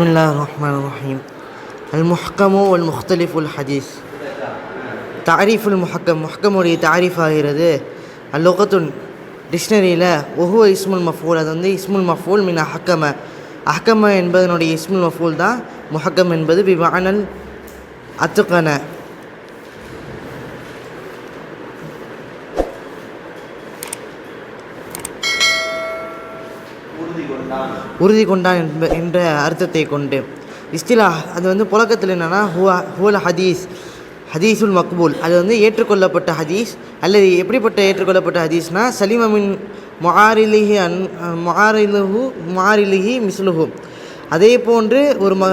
بسم الله الرحمن الرحيم المحكم والمختلف الحديث تعريف المحكم محكم உடைய தாரிஃப் ஆகிறது அல்லுகத்துன் டிக்ஷனரியில் ஒஹுவ இஸ்முல் மஃபூல் அது வந்து இஸ்முல் மஃபூல் மின் அஹக்கம அஹக்கம என்பதனுடைய இஸ்முல் மஃபூல் தான் முஹக்கம் என்பது பிவானல் அத்துக்கன உறுதி கொண்டான் என்ப என்ற அர்த்தத்தை கொண்டு. இஸ்திலா அது வந்து புழக்கத்தில் என்னென்னா ஹுவா ஹுவல் ஹதீஸ் ஹதீஸுல் மக்பூல். அது வந்து ஏற்றுக்கொள்ளப்பட்ட ஹதீஸ் அல்லது எப்படிப்பட்ட ஏற்றுக்கொள்ளப்பட்ட ஹதீஸ்னா சலீமமின் மொஹாரிலிஹி அன் மொஹாரிலுஹு மொஹாரிலிஹி மிஸ்லுஹு. அதே போன்று ஒரு ம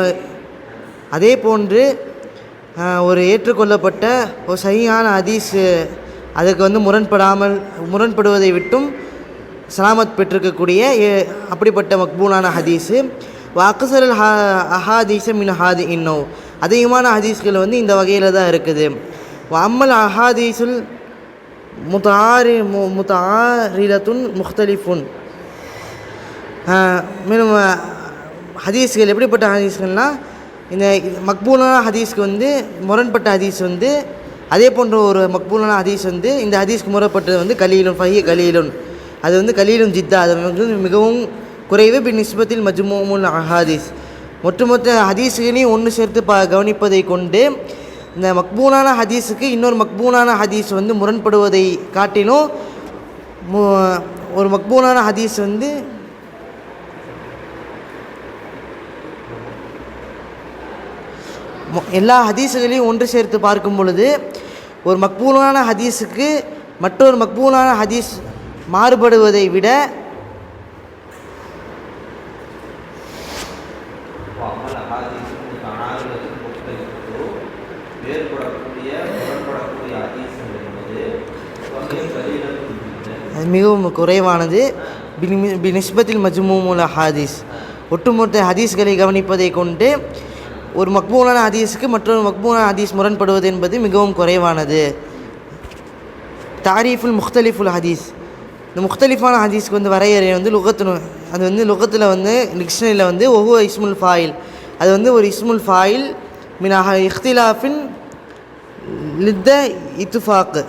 அதே போன்று ஒரு ஏற்றுக்கொள்ளப்பட்ட ஒரு சரியான ஹதீஸு அதுக்கு வந்து முரண்படாமல் முரண்படுவதை விட்டும் சலாமத் பெற்றிருக்கக்கூடிய அப்படிப்பட்ட மக்பூலான ஹதீஸு. வாக்குசரல் ஹா அஹாதீசம் மின் ஹாதி இன்னோ அதிகமான ஹதீஸ்கள் வந்து இந்த வகையில் தான் இருக்குது. அம்மல் அஹாதீசுல் முத்தாரி மு முத்தாரிலத்துன் முஹ்தலிஃபுன் மேலும் ஹதீஸ்கள் எப்படிப்பட்ட ஹதீஸ்கள்னால் இந்த மக்பூலான ஹதீஸ்க்கு வந்து முரண்பட்ட ஹதீஸ் வந்து அதே போன்ற ஒரு மக்பூலான ஹதீஸ் வந்து இந்த ஹதீஸ்க்கு முறப்பட்டது வந்து கலீலுன் ஃபஹி கலீலுன். அது வந்து கலீலும் ஜித்தா அது வந்து மிகவும் குறைவு. பின் நிஸ்பத்தில் மஜ்மூமுல் அஹாதீஸ். ஒட்டுமொத்த ஹதீஸுகளையும் ஒன்று சேர்த்து ப கவனிப்பதை கொண்டு இந்த மக்பூனான ஹதீஸுக்கு இன்னொரு மக்பூனான ஹதீஸ் வந்து முரண்படுவதை காட்டிலும் ஒரு மக்பூனான ஹதீஸ் வந்து எல்லா ஹதீஸுகளையும் ஒன்று சேர்த்து பார்க்கும் பொழுது ஒரு மக்பூலான ஹதீஸுக்கு மற்றொரு மக்பூலான ஹதீஸ் மாறுபடுவதை விட அது மிகவும் குறைவானது. பினி- பினிஸ்பத்தில் மஜ்மூமுல் ஹதீஸ். ஒட்டுமொத்த ஹதீஸ்களை கவனிப்பதை கொண்டு ஒரு மக்பூலான ஹதீஸுக்கு மற்றொரு மக்பூலான ஹதீஸ் முரண்படுவது என்பது மிகவும் குறைவானது. தாரீஃபுல் முக்தலிஃபுல் ஹதீஸ். இந்த முக்தலிஃபான ஹதீஸ்க்கு வந்து வரையறை வந்து லுகத்து அது வந்து லுகத்தில் வந்து டிக்ஷனரியில் வந்து ஒவ்வொரு இஸ்முல் ஃபாயில் அது வந்து ஒரு இஸ்முல் ஃபாயில் மினாக இஃப்திலாஃபின் லித்த இத்துஃபாக்கு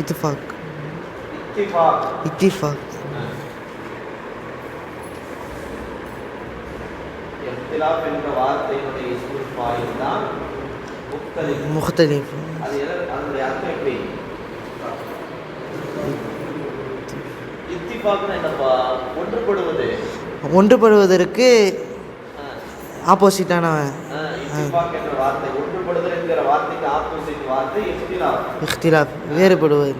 இத்துஃபாக். இத்திஃபாக். இத்திஃபாக். இஃப்திலாஃப் என்ற வார்த்தையினுடைய ஃபாயில் தான் முக்தலிஃப் முக்தலிஃப் அது எத- அதனுடைய அர்த்தம் எப்படி? இத்திஃபாக்னு என்னப்பா? ஒன்றுபடுவது. ஒன்றுபடுவதற்கு. ஆப்போசிட்டான இத்திஃபாக் என்ற வார்த்தை. ஒன்றுபடுதல் என்கிற வார்த்தைக்கு ஆப்போசிட் வார்த்தை இஃப்திலாஃப் இஃப்திலாஃப் வேறுபடுவது.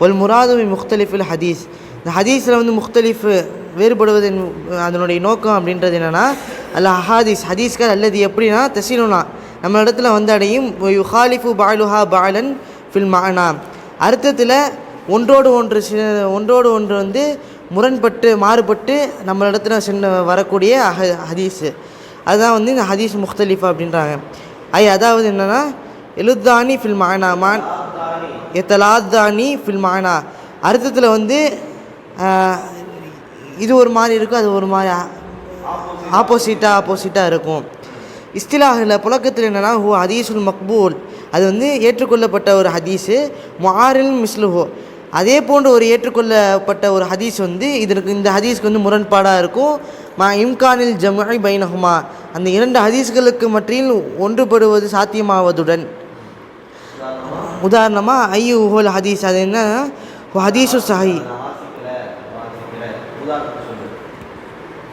ஒல் முராதுவி முக்தலிஃபில் ஹதீஸ். இந்த ஹதீஸில் வந்து முக்தலிஃப் வேறுபடுவதன் அதனுடைய நோக்கம் அப்படின்றது என்னென்னா அல்ல ஹதீஸ் ஹதீஸ்கள் அல்லது எப்படின்னா தசீலுனா நம்ம இடத்துல வந்து அடையும் யுஹாலிஃபு பாலுஹா பாலன் ஃபில் மானா அர்த்தத்தில் ஒன்றோடு ஒன்று சி- ஒன்றோடு ஒன்று வந்து முரண்பட்டு மாறுபட்டு நம்ம இடத்துல சென்று வரக்கூடிய அஹ ஹதீஸு. அதுதான் வந்து இந்த ஹதீஸ் முக்தலிஃபா அப்படின்றாங்க. ஐ அதாவது என்னென்னா எழுத்தானி ஃபில் மானா மான் எத்தலாத்தானி ஃபில் மானா அர்த்தத்தில் வந்து இது ஒரு மாதிரி இருக்கும் அது ஒரு மாதிரி ஆப்போசிட்டாக ஆப்போசிட்டாக இருக்கும். இஸ்திலாஹில் புழக்கத்தில் என்னென்னா ஹூ ஹதீஸுல் மக்பூல். அது வந்து ஏற்றுக்கொள்ளப்பட்ட ஒரு ஹதீஸு. மாரில் மிஸ்லுஹோ. அதே போன்று ஒரு ஏற்றுக்கொள்ளப்பட்ட ஒரு ஹதீஸ் வந்து இதற்கு இந்த ஹதீஸ்க்கு வந்து முரண்பாடாக இருக்கும். மா இம்கானில் ஜமாய் பைனஹுமா. அந்த இரண்டு ஹதீஸ்களுக்கு மற்றில் ஒன்றுபடுவது சாத்தியமாவதுடன். உதாரணமாக ஐயு ஹோல் ஹதீஸ். அது என்ன ஹதீஸு சஹி நான் வாசிக்கல வாசிக்கல உதாரணம் சொல்லு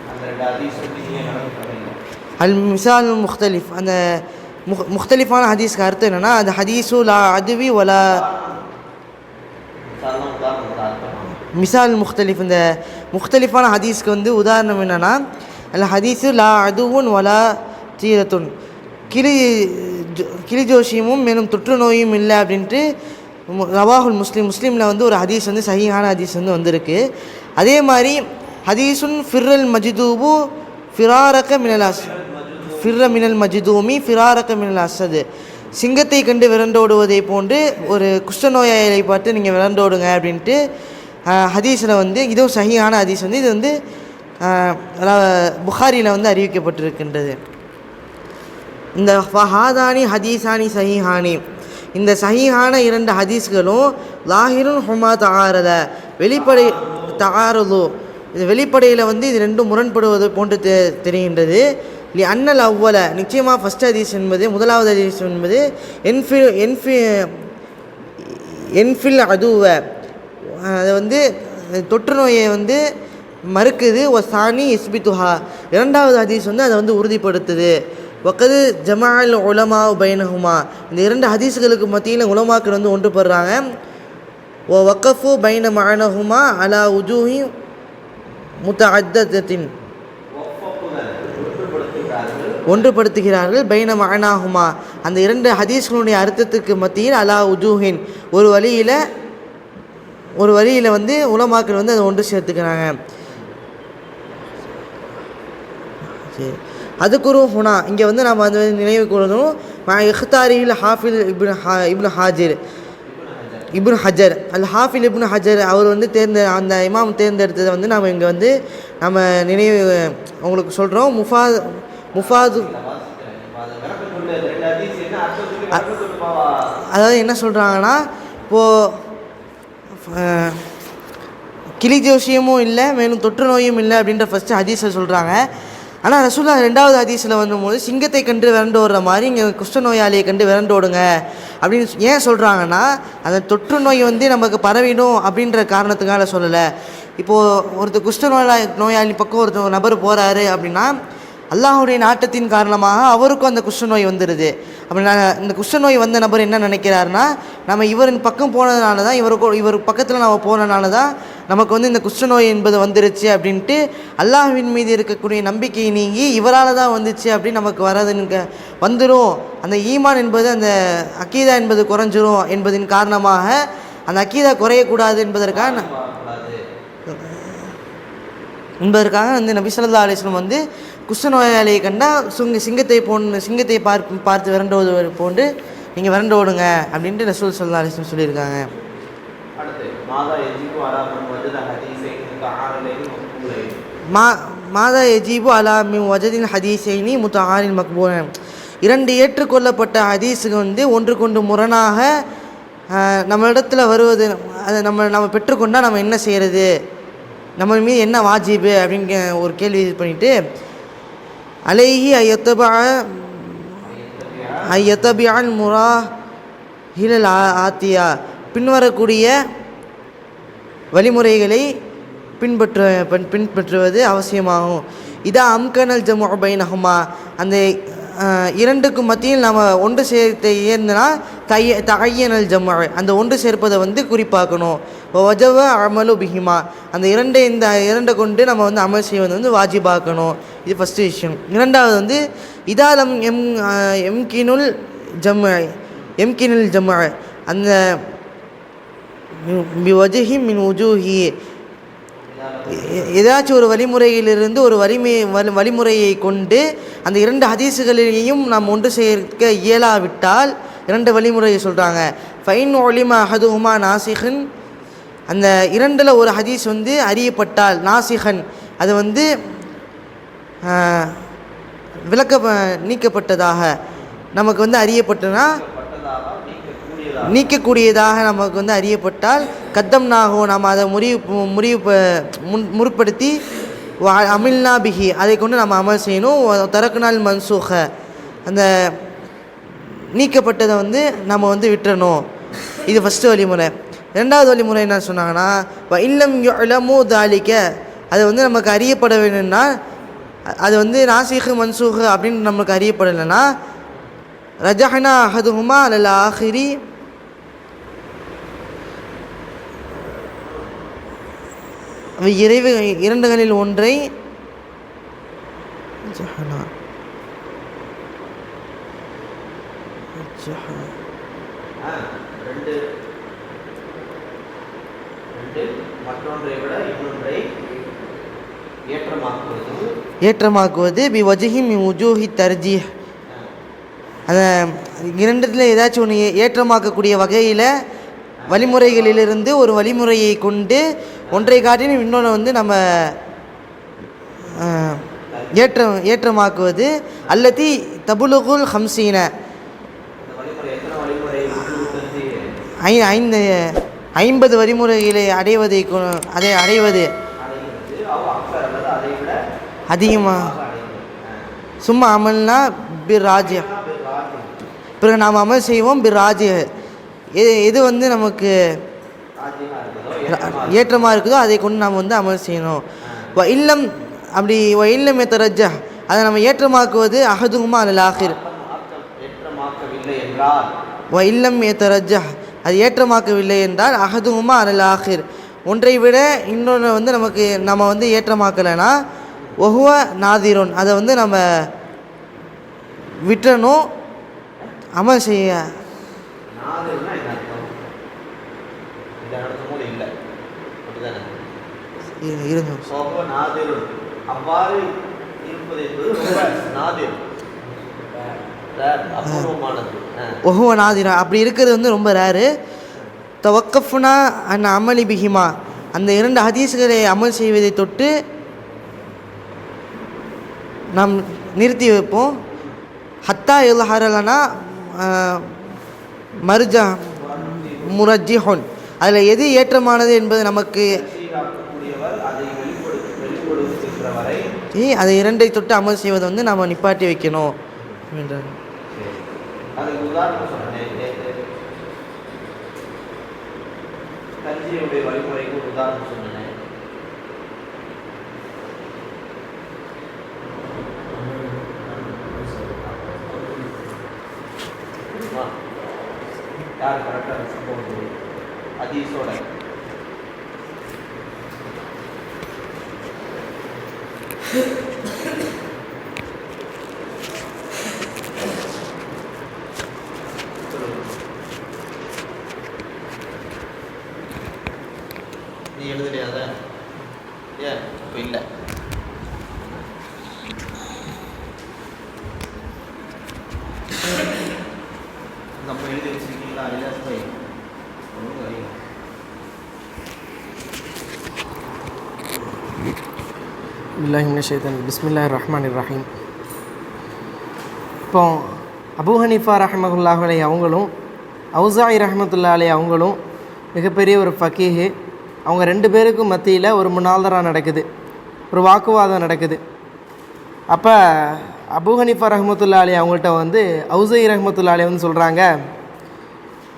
அந்த ரெண்டு ஹதீஸ் வந்து நீங்க கணக்கு பண்ணுங்க அல் மிசால் முக்தலிஃப் அந்த முக் முக்தலிஃபான ஹதீஸ்க்கு அர்த்தம் என்னென்னா அந்த ஹதீஸு லா அதுவி வலா சாதாரண உதாரணம் ஒரு அர்த்தமா மிசால் முக்தலிஃப் இந்த முக்தலிஃபான ஹதீஸ்க்கு வந்து உதாரணம் என்னென்னா அல்ல ஹதீஸு லா அதுவும் வலா தீரத்துன் கிளி ஜோ- கிளி ஜோஷியமும் மேலும் தொற்று நோயும் இல்லை அப்படின்ட்டு மு- ரவாஹுல் முஸ்லீம் முஸ்லீமில் வந்து ஒரு ஹதீஸ் வந்து சஹீஹான ஹதீஸ் வந்து வந்திருக்கு அதே மாதிரி ஹதீசுன் ஃபிர்ரல் மஜ்தூபு மினல் அஸ் ஃபிர்ர மினல் மஜிதூமி ஃபிராரக மினல் அசது சிங்கத்தை கண்டு விரண்டோடுவதை போன்று ஒரு குஷ்டநோயாளியை பார்த்து நீங்கள் விரண்டோடுங்க அப்படின்ட்டு ஹதீஸில் வந்து இதுவும் சகியான ஹதீஸ் வந்து இது வந்து புகாரியில் வந்து அறிவிக்கப்பட்டிருக்கின்றது. இந்த ஃபஹாதானி ஹதீஸானி சஹிஹானி. இந்த சஹிஹான இரண்டு ஹதீஸ்களும் லாஹிருன் ஹுமா தகாரத வெளிப்படை தகாரதோ இது வெளிப்படையில் வந்து இது ரெண்டும் முரண்படுவது போன்று தெ தெரிகின்றது. இல்லை அன்னல் அவ்வல நிச்சயமாக ஃபஸ்ட் ஹதீஸ் என்பது முதலாவது ஹதீஸ் என்பது என்ஃபி என்ஃபி என்ஃபில் அதுவ. அது வந்து தொற்று நோயை வந்து மறுக்குது. ஒ சாணி இஸ்பித்துஹா இரண்டாவது ஹதீஸ் வந்து அதை வந்து உறுதிப்படுத்துது. ஒக்கது ஜமால் உலமா பைனஹுமா. இந்த இரண்டு ஹதீஸுகளுக்கு மத்தியில் உலமாக்கள் வந்து ஒன்றுபடுறாங்க. ஓ வக்கஃபு பைன மானஹுமா அலா உஜூஹி முத்தஅத்தத்தின் ஒன்றுபடுத்துகிறார்கள். பைன மகனாகுமா அந்த இரண்டு ஹதீஸ்களுடைய அர்த்தத்துக்கு மத்தியில் அலா உஜூஹின். ஒரு வழியில் ஒரு வழியில் வந்து உலமாக்கள் வந்து அதை ஒன்று சேர்த்துக்கிறாங்க. சரி. அதுக்குரு ஹுனா. இங்கே வந்து நம்ம வந்து நினைவு கூறணும் இஹ்தாரியில் ஹாஃபில் இப்னு ஹா இப்னு ஹாஜிர். இப்னு ஹஜர் அல் ஹாஃபில் இப்னு ஹஜர் அவர் வந்து தேர்ந்த அந்த இமாம் தேர்ந்தெடுத்ததை வந்து நம்ம இங்கே வந்து நம்ம நினைவு உங்களுக்கு சொல்கிறோம் முஃபா முஃபாது அதாவது என்ன சொல்கிறாங்கன்னா இப்போது கிளி ஜோசியமும் இல்லை மேலும் தொற்று நோயும் இல்லை அப்படின்ற ஃபஸ்ட்டு ஹதீஸை சொல்கிறாங்க ஆனால் ரசூல்லா ரெண்டாவது அதிசயில் வந்தபோது சிங்கத்தை கண்டு விரண்டு ஓடுற மாதிரி இங்கே குஷ்ட நோயாளியை கண்டு விரண்டு ஓடுங்க. அப்படின்னு ஏன் சொல்கிறாங்கன்னா அந்த தொற்று நோய் வந்து நமக்கு பரவிடும் அப்படின்ற காரணத்துக்காக சொல்லலை. இப்போது ஒருத்தர் குஷ்ட நோயாளி நோயாளி பக்கம் ஒருத்தர் நபர் போகிறாரு அப்படின்னா அல்லாஹுடைய நாட்டத்தின் காரணமாக அவருக்கும் அந்த குஷ்டநோய் வந்துடுது அப்படி நான் இந்த குஷ்டநோய் வந்த நபர் என்ன நினைக்கிறாருன்னா நம்ம இவரின் பக்கம் போனதுனால தான் இவருக்கு இவர் பக்கத்தில் நம்ம போனதுனால தான் நமக்கு வந்து இந்த குஷ்டநோய் என்பது வந்துருச்சு அப்படின்ட்டு அல்லாஹுவின் மீது இருக்கக்கூடிய நம்பிக்கை நீங்கி இவரால் தான் வந்துச்சு அப்படின்னு நமக்கு வரதுன்னு வந்துடும் அந்த ஈமான் என்பது அந்த அக்கீதா என்பது குறைஞ்சிரும் என்பதின் காரணமாக அந்த அக்கீதா குறையக்கூடாது என்பதற்காக என்பதற்காக வந்து நபி ஸல்லல்லாஹு அலைஹி வஸல்லம் வந்து குஷ்ட நோயாளியை கண்டால் சுங்க சிங்கத்தை போன்று சிங்கத்தை பார்த்து பார்த்து விரண்டோது போன்று நீங்கள் விரண்டு ஓடுங்க அப்படின்ட்டு ரசூல் ஸல்லல்லாஹு அலைஹி வஸல்லம் சொல்லியிருக்காங்க. மா மாதா எஜீபு அலா மின் வஜதின் ஹதீஸைனி முத்தாரின் மக்பூரன் இரண்டு ஏற்றுக்கொள்ளப்பட்ட ஹதீஸுக்கு வந்து ஒன்றுக்கொண்டு முரணாக ஆஹ், நம்ம இடத்துல வருவது அதை நம்ம நம்ம பெற்றுக்கொண்டால் நம்ம என்ன செய்கிறது நம்ம மீது என்ன வாஜிபு அப்படின்னு ஒரு கேள்வி இது பண்ணிவிட்டு அலைஹி ஐயத்தபா ஐயத்தபியான் முரா ஹிலல் ஆத்தியா? பின்வரக்கூடிய வழிமுறைகளை பின்பற்ற பின் பின்பற்றுவது அவசியமாகும். இதா அம்கனல் ஜமு பைனஹுமா? அந்த இரண்டுக்கும் மத்தியில் நம்ம ஒன்று சேர்த்த ஏர்ந்தனா தைய தகையனல் ஜம்மா அந்த ஒன்று சேர்ப்பதை வந்து குறிப்பாக்கணும். வஜவ அமலு பிஹிமா. அந்த இரண்டை இந்த இரண்டை கொண்டு நம்ம வந்து அமல் செய்வது வந்து வாஜிபாக்கணும். இது ஃபஸ்ட்டு விஷயம். இரண்டாவது வந்து இதாலம் எம் எம்கினுல் ஜம்மு எம்கினுல் ஜம்மு அந்த வஜஹி மின் உஜூஹி. ஏதாச்சும் ஒரு வழிமுறையிலிருந்து ஒரு வலிமை வலி வழிமுறையை கொண்டு அந்த இரண்டு ஹதீஸுகளிலேயும் நாம் ஒன்று சேர்க்க இயலாவிட்டால் இரண்டு வழிமுறையை சொல்கிறாங்க ஃபைன் ஒலிமா அஹதுஹுமா நாசிஹன் அந்த இரண்டில் ஒரு ஹதீஸ் வந்து அறியப்பட்டால் நாசிகன். அது வந்து விளக்க நீக்கப்பட்டதாக நமக்கு வந்து அறியப்பட்டனா நீக்கக்கூடியதாக நமக்கு வந்து அறியப்பட்டால் கத்தம் நாகோ நாம் அதை முறிவு முறிவு முன் முற்படுத்தி வா- அமில்னா பிஹி அதை கொண்டு நம்ம அமல் செய்யணும். தரக்குனால் மன்சூக. அந்த நீக்கப்பட்டதை வந்து நம்ம வந்து விட்டுறணும். இது ஃபஸ்ட்டு வழிமுறை. ரெண்டாவது வழிமுறை என்ன சொன்னாங்கன்னா இல்லம் இளமோ தாலிக்க. அது வந்து நமக்கு அறியப்பட வேணும்னா அது வந்து நாசிஹு மன்சூஹு அப்படின்னு நமக்கு அறியப்படலைன்னா ரஜஹனா அஹதுஹுமா அல்ல ஆஹிரி. அவை இறைவு இரண்டுகளில் ஒன்றை ஜஹனா ரெண்டு மற்றொன்றை விட இன்னொன்றை ஏற்றமாக்குவது ஏற்றமாக்குவது பி வஜஹி மி உஜூஹி தர்ஜி அந்த இரண்டுத்தில் ஏதாச்சும் ஒன்று ஏற்றமாக்கக்கூடிய வகையில் வழிமுறைகளிலிருந்து ஒரு வழிமுறையை கொண்டு ஒன்றை காட்டிலும் இன்னொன்று வந்து நம்ம ஏற்றம் ஏற்றமாக்குவது. அல்லத்தி தபுலுகுல் ஹம்சீன. ஐந்து ஐம்பது வழிமுறைகளை அடைவதை அதை அடைவது அதிகமாக சும்மா அமல்னா பிர் ராஜ்ய. பிறகு நாம் அமல் செய்வோம் பிர் ராஜ்ய. எது எது வந்து நமக்கு ஏற்றமாக இருக்குதோ அதை கொண்டு நாம் வந்து அமல் செய்யணும். இல்லம் அப்படி இல்லம் எத்தரஜா அதை நம்ம ஏற்றமாக்குவது அகதுகுமா என்றால் வ இல்லம் ஏத்தரஜா அது ஏற்றமாக்கவில்லை என்றால் அகதுகுமா அல் ஆஹிர் ஒன்றை விட இன்னொன்று வந்து நமக்கு நம்ம வந்து ஏற்றமாக்கலைன்னா ஒஹுவ நாதிரோன். அதை வந்து நம்ம விட்டுறணும் அமல் செய்ய. நாதுன்னா என்ன அர்த்தம்? இதை நடத்தும் போது இல்லை. அப்படிதானே இரு- இருங்க. சோப நாதிரும் அவ்வாறு இருப்பது என்பது நாதிர். ஒஹுவ நாதிரா அப்படி இருக்கிறது வந்து ரொம்ப ரேரு. தவக்கஃப்னா அன் அமளி பிஹிமா. அந்த இரண்டு ஹதீஸ்களை அமல் செய்வதை தொட்டு நாம் நிறுத்தி வைப்போம். ஹத்தா எழுஹரலனா மருஜா முரஜிஹொன். அதில் எது ஏற்றமானது என்பது நமக்கு அதை இரண்டை தொட்டு அமல் செய்வதை வந்து நாம் நிப்பாட்டி வைக்கணும். என்றார் அதுக்கு உதாரணம் சொன்னேன் நேற்று கஞ்சியுடைய வழிமுறைக்கு ஒரு உதாரணம் சொன்னேன் யார் கரெக்டாக சம்பவம் பண்ணுவோம் Thank you. நீ எழுதலையா அதை? ஏன்? இப்போ இல்லை. நம்ம எழுதி வச்சிருக்கீங்களா? இல்லை போய் ஒன்றும் அறியும் பிஸ்மில்லா ரஹ்மான் ரஹீம். இப்போ அபூ ஹனீஃபா ரஹமகுல்லாஹ் அலை அவங்களும் அவுசாய் ரஹமத்துல்லா அலை அவங்களும் மிகப்பெரிய ஒரு ஃபக்கீஹு அவங்க ரெண்டு பேருக்கும் மத்தியில் ஒரு முன்னாள்தரா நடக்குது. ஒரு வாக்குவாதம் நடக்குது. அப்போ அபு ஹனிஃபா ரஹமத்துல்லா அலி அவங்கள்ட்ட வந்து அவுசை ரஹமத்துல்லா அலி வந்து சொல்கிறாங்க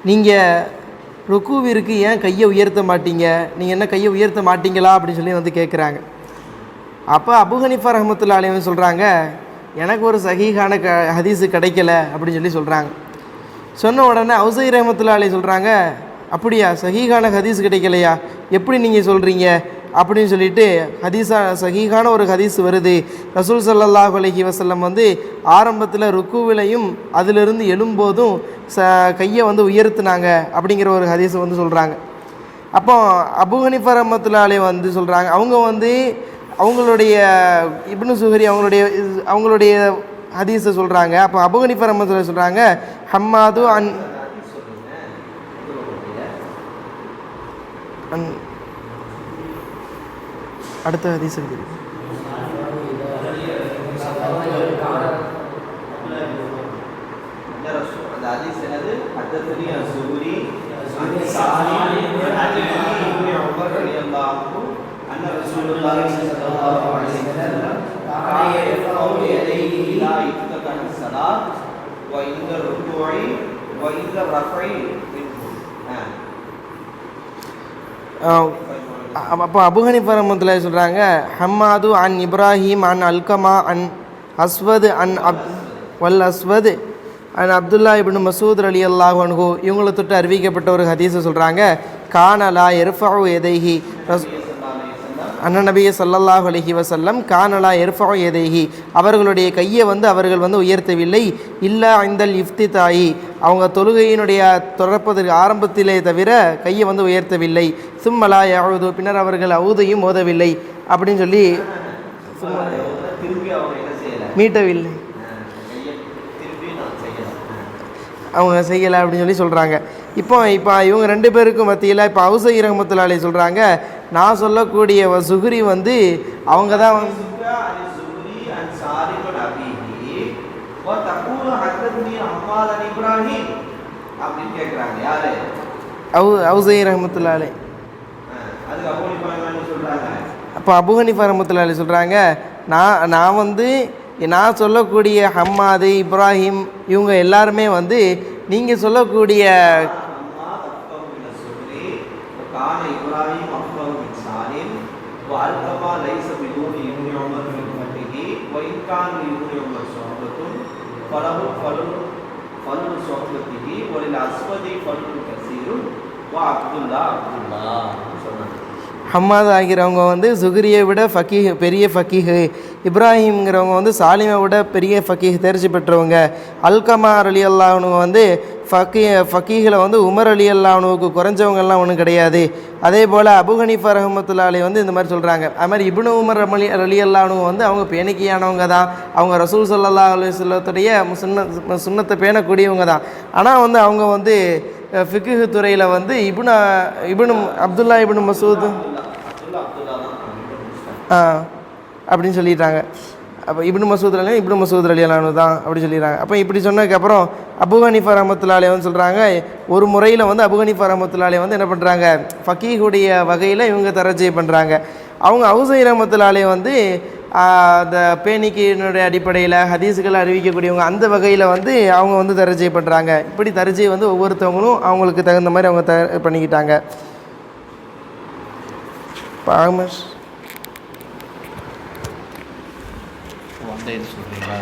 நீங்கள் ருக்குவிற்கு ஏன் கையை உயர்த்த மாட்டீங்க? நீங்கள் என்ன கையை உயர்த்த மாட்டீங்களா? அப்படின்னு சொல்லி வந்து கேட்குறாங்க அப்போ அபு ஹனிஃபா ரஹமத்துல்லா அலைவன் சொல்கிறாங்க எனக்கு ஒரு சஹீஹான க ஹதீஸு கிடைக்கல. அப்படின்னு சொல்லி சொல்கிறாங்க சொன்ன உடனே அவுசை ரஹமத்துல்லா அலி சொல்கிறாங்க அப்படியா? சஹீஹான ஹதீஸ் கிடைக்கலையா? எப்படி நீங்கள் சொல்கிறீங்க அப்படின்னு சொல்லிட்டு ஹதீஸா சகிகான ஒரு ஹதீஸ் வருது. ரசூல் சல்லாஹ் அலஹி வசல்லம் வந்து ஆரம்பத்தில் ருக்குவிலையும் அதிலிருந்து எழும்போதும் ச கையை வந்து உயர்த்துனாங்க அப்படிங்கிற ஒரு ஹதீஸ் வந்து சொல்கிறாங்க அப்போ அபுஹனிஃபர் ஹனிஃபா வந்து சொல்கிறாங்க அவங்க வந்து அவங்களுடைய இப்னு சுஹரி அவங்களுடைய இது- அவங்களுடைய ஹதீஸை சொல்கிறாங்க அப்போ அபுஹனிஃபர் ஹனிஃபா சொல்கிறாங்க ஹம்மாது அன் அன் அடுத்த ஹதீஸ் இருக்குது இந்த ரசூ- அந்த ஹதீஸ் என்னது அப்போ அபுகனி ஹனிஃபா ரஹமத்துல்லா சொல்கிறாங்க ஹம்மாது அன் இப்ராஹிம் அன் அல்கமா அன் அஸ்வத் அன் அப் வல் அஸ்வது அண்ட் அப்துல்லா இப்னு மசூத் அலி அல்லாஹ் இவங்களை தொட்டு அறிவிக்கப்பட்ட ஒரு ஹதீஸை சொல்கிறாங்க கானலா எர்ஃபாவு எதைஹி ரஸ் அண்ணன் நபிய சல்லல்லாஹு அலைஹி வசல்லம் கானலா எர்ஃபா எதேஹி அவர்களுடைய கையை வந்து அவர்கள் வந்து உயர்த்தவில்லை. இல்லா ஐந்தல் இஃப்தி தாயி அவங்க தொழுகையினுடைய தொடர்ப்பதற்கு ஆரம்பத்திலே தவிர கையை வந்து உயர்த்தவில்லை. சும்மலா யாவது பின்னர் அவர்கள் அவுதையும் ஓதவில்லை. அப்படின்னு சொல்லி சும்மா மீட்டவில்லை. அவங்க செய்யலை அப்படின்னு சொல்லி சொல்கிறாங்க இப்போ இப்போ இவங்க ரெண்டு பேருக்கும் மத்தியில் இப்போ அவுசை ரஹமத்துல்லாலே சொல்கிறாங்க நான் சொல்லக்கூடிய சுகுரி வந்து அவங்க தான் வந்து அவுசை ரஹமத்துல்லாலே. அப்போ அபு ஹனீஃபா ரஹமத்துல்லாலே சொல்கிறாங்க நான் நான் வந்து நான் சொல்லக்கூடிய ஹம்மாது இப்ராஹிம் இவங்க எல்லாருமே வந்து நீங்கள் சொல்லக்கூடிய அம்மாத் அஃபஹு மின் சுஹ்ரி வ கான இப்ராஹிம் அஃபஹு மின் சாலிம் வ அல்கமா லைஸ பிதூனி இப்னி உமர் மின் உம்மத்திஹி வ இன் கான இப்னி உமர் ஸஹபத்துன் ஃபலஹு ஃபலுன் ஃபலுன் ஸஹபத்திஹி வ அஸ்வதி ஃபலுன் கஸீருன் வ அப்துல்லா அப்துல்லா சொன்னாங்க ஹம்மாத் ஆகிறவங்க வந்து சுகிரியை விட ஃபக்கீஹ் பெரிய ஃபக்கீஹு இப்ராஹிம்ங்கிறவங்க வந்து சாலிமை விட பெரிய ஃபக்கீஹ் தேர்ச்சி பெற்றவங்க. அல்கமா அலி அல்லாஹனுங்க வந்து ஃபக்கீ ஃபக்கீகளை வந்து உமர் அலி அல்லாஹனுக்கு குறைஞ்சவங்கெல்லாம் ஒன்றும் கிடையாது. அதே போல் அபு ஹனீஃபா ரஹமத்துல்லா அலி வந்து இந்த மாதிரி சொல்கிறாங்க அது மாதிரி இபுனு உமர் அமலி அலி அல்லாஹனுங்க வந்து அவங்க பேணிக்கையானவங்க தான். அவங்க ரசூல் சல்லா சொல்லத்துடைய சுன்ன சுண்ணத்தை பேணக்கூடியவங்க தான். ஆனால் வந்து அவங்க வந்து ஃபிக்கு துறையில் வந்து இபுனா இபுனு அப்துல்லா இபுனு மசூத். ஆ. அப்படின்னு சொல்லிட்டாங்க. அப்போ இப்னு மசூத் அலி இப்னு மசூத் அலி அலானு தான் அப்படி சொல்லிடுறாங்க. அப்போ இப்படி சொன்னதுக்கப்புறம் அபு ஹனீஃபா ரஹமத்துல்லாலே வந்து சொல்கிறாங்க ஒரு முறையில் வந்து அபு ஹனீஃபா ரஹமத்துல்லாலே வந்து என்ன பண்ணுறாங்க ஃபக்கீஹுடைய வகையில் இவங்க தரஜை பண்ணுறாங்க அவங்க ஹவுசை ரஹமத்துல்லாலே வந்து அந்த பேணிக்கையினுடைய அடிப்படையில் ஹதீஸுகளை அறிவிக்கக்கூடியவங்க அந்த வகையில் வந்து அவங்க வந்து தரஜை பண்ணுறாங்க இப்படி தரஜை வந்து ஒவ்வொருத்தவங்களும் அவங்களுக்கு தகுந்த மாதிரி அவங்க த பண்ணிக்கிட்டாங்க. இப்போ ஆகமஷ் வந்தே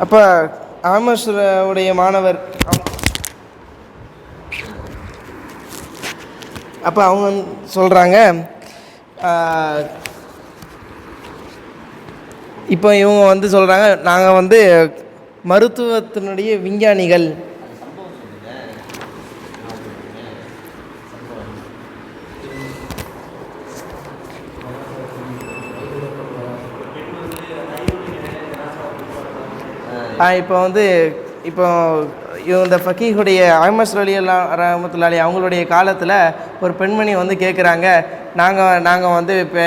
அப்போ ஆமஸ் உடைய மாணவர் அப்போ அவங்க சொல்கிறாங்க இப்போ இவங்க வந்து சொல்கிறாங்க நாங்கள் வந்து மருத்துவத்தினுடைய விஞ்ஞானிகள் இப்போ வந்து இப்போ இந்த ஃபக்கீஹுடைய அஹமஸ் அலி அல்லா ரஹமத்துல்லாலி அவங்களுடைய காலத்தில் ஒரு பெண்மணி வந்து கேட்குறாங்க நாங்கள் நாங்கள் வந்து இப்போ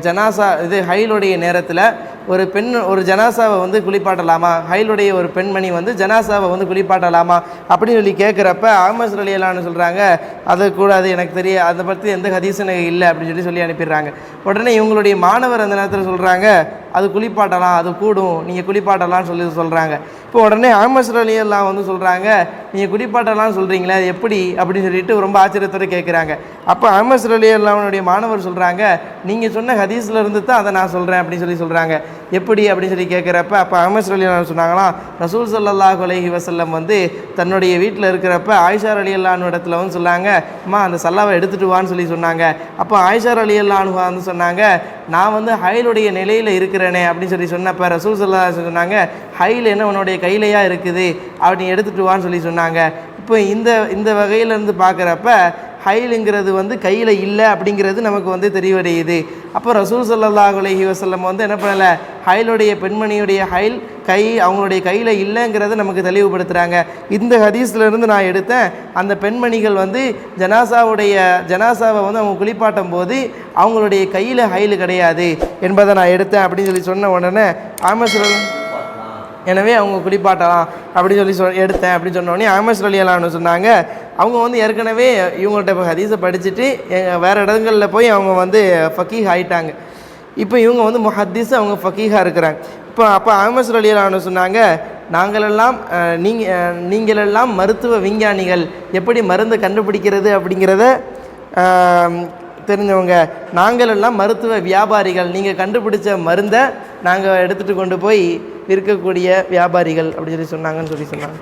ஜனாசா இது ஹைலுடைய நேரத்தில் ஒரு பெண் ஒரு ஜனாசாவை வந்து குளிப்பாட்டலாமா? ஹைலுடைய ஒரு பெண்மணி வந்து ஜனாசாவை வந்து குளிப்பாட்டலாமா? அப்படின்னு சொல்லி கேட்குறப்ப அகமது அலி அல்லான்னு சொல்கிறாங்க அது கூடாது எனக்கு தெரிய அதை பற்றி எந்த ஹதீஸும் இல்லை அப்படின்னு சொல்லி சொல்லி அனுப்பிடுறாங்க. உடனே இவங்களுடைய மாணவர் அந்த நேரத்தில் சொல்கிறாங்க அது குளிப்பாட்டலாம் அது கூடும் நீங்கள் குளிப்பாட்டலாம்னு சொல்லி சொல்கிறாங்க இப்போ உடனே ஆமஸ்ரலியெல்லாம் வந்து சொல்கிறாங்க நீங்கள் குளிப்பாட்டலாம்னு சொல்கிறீங்களே அது எப்படி? அப்படின்னு சொல்லிட்டு ரொம்ப ஆச்சரியத்தோட கேட்குறாங்க அப்போ அஹமஸ் மாணவர் சொல்கிறாங்க நீங்கள் சொன்ன ஹதீஸில் இருந்து தான் அதை நான் சொல்கிறேன் அப்படின்னு சொல்லி சொல்கிறாங்க எப்படி அப்படின்னு சொல்லி கேட்குறப்ப அப்போ அகமது அலி சொன்னாங்களாம் ரசூல் சல்லாஹ் அலஹி வசல்லம் வந்து தன்னுடைய வீட்டில் இருக்கிறப்ப ஆயிஷார் அலி அல்லானு இடத்துல வந்து சொன்னாங்க அம்மா அந்த சல்லாவை எடுத்துட்டு வான்னு சொல்லி சொன்னாங்க. அப்போ ஆயிஷார் அலி அல்லானு வந்து சொன்னாங்க நான் வந்து ஹைலுடைய நிலையில் இருக்கிறேனே அப்படின்னு சொல்லி சொன்னப்ப ரசூல் சல்லா சொன்னாங்க ஹைல் என்ன உன்னுடைய கையிலையாக இருக்குது அப்படி எடுத்துட்டு வான்னு சொல்லி சொன்னாங்க. இப்போ இந்த இந்த வகையிலேருந்து பார்க்குறப்ப ஹைலுங்கிறது வந்து கையில் இல்லை அப்படிங்கிறது நமக்கு வந்து தெரியவடையுது அப்போ ரசூல் சல்லாஹ் அலஹி வசல்லம் வந்து என்ன பண்ணலை? ஹைலுடைய பெண்மணியுடைய ஹைல் கை அவங்களுடைய கையில் இல்லைங்கிறத நமக்கு தெளிவுபடுத்துகிறாங்க இந்த ஹதீஸ்லேருந்து நான் எடுத்தேன். அந்த பெண்மணிகள் வந்து ஜனாசாவுடைய ஜனாசாவை வந்து அவங்க குளிப்பாட்டும் போது அவங்களுடைய கையில் ஹைலு கிடையாது என்பதை நான் எடுத்தேன் அப்படின்னு சொல்லி சொன்ன உடனே ஆமஸ்வரன் எனவே அவங்க குளிப்பாட்டலாம் அப்படின்னு சொல்லி சொல் எடுத்தேன் அப்படின்னு சொன்னோடனே அகமது ஆமஸ் அலியலான்னு சொன்னாங்க. அவங்க வந்து ஏற்கனவே இவங்கள்ட்ட இப்போ ஹதீஸை படிச்சுட்டு எங்கள் வேறு இடங்களில் போய் அவங்க வந்து ஃபக்கீஹ் ஆயிட்டாங்க. இப்போ இவங்க வந்து ஹதீஸ் அவங்க ஃபக்கீஹாக இருக்கிறாங்க. இப்போ அப்போ ஆமஸ் அலியலான்னு சொன்னாங்க நாங்களெல்லாம் நீங்கள் நீங்களெல்லாம் மருத்துவ விஞ்ஞானிகள். எப்படி மருந்து கண்டுபிடிக்கிறது? அப்படிங்கிறத தெரிஞ்சவங்க நாங்கள் எல்லாம் மருத்துவ வியாபாரிகள். நீங்கள் கண்டுபிடிச்ச மருந்தை நாங்கள் எடுத்துகிட்டு கொண்டு போய் விற்கக்கூடிய வியாபாரிகள் அப்படின்னு சொல்லி சொன்னாங்கன்னு சொல்லி சொன்னாங்க.